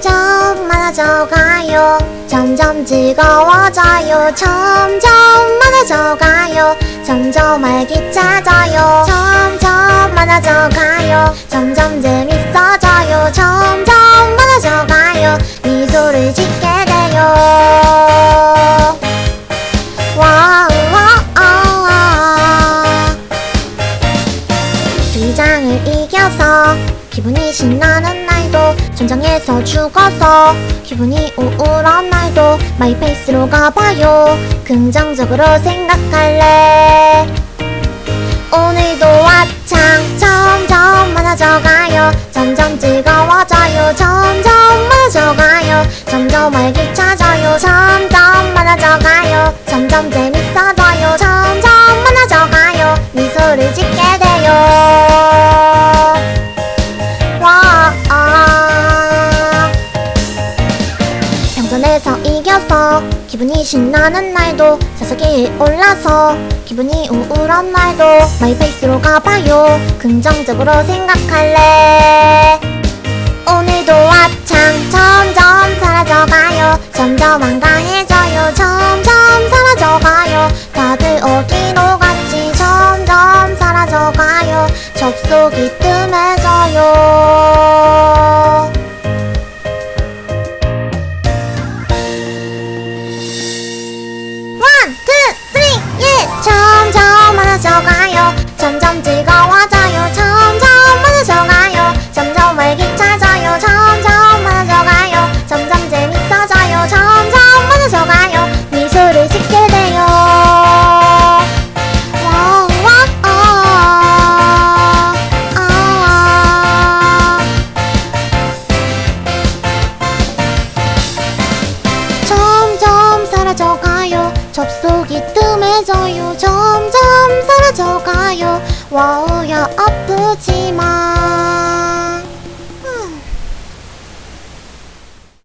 점점 많아져가요. 점점 즐거워져요. 점점 많아져가요. 점점 알기차져요. 점점 많아져가요. 점점 재밌 두 장을 이겨서 기분이 신나는 날도 전장에서 죽어서 기분이 우울한 날도 마이페이스로 가봐요. 긍정적으로 생각할래. 오늘도 와창 점점 많아져가요. 점점 즐거워져요. 점점 많아져가요. 점점 알기차져요. 점점 많아져가요. 점점 재밌어져요. 점점 많아져가요. 미소를 짓게 기분이 신나는 날도 사석에 올라서 기분이 우울한 날도 마이페이스로 가봐요. 긍정적으로 생각할래. 오늘도 와창 점점 사라져가요. 점점 한가해져요. 점점 사라져가요. 다들 어디로 갔지 점점 사라져가요. 접속이 뜸해져요 뜸해져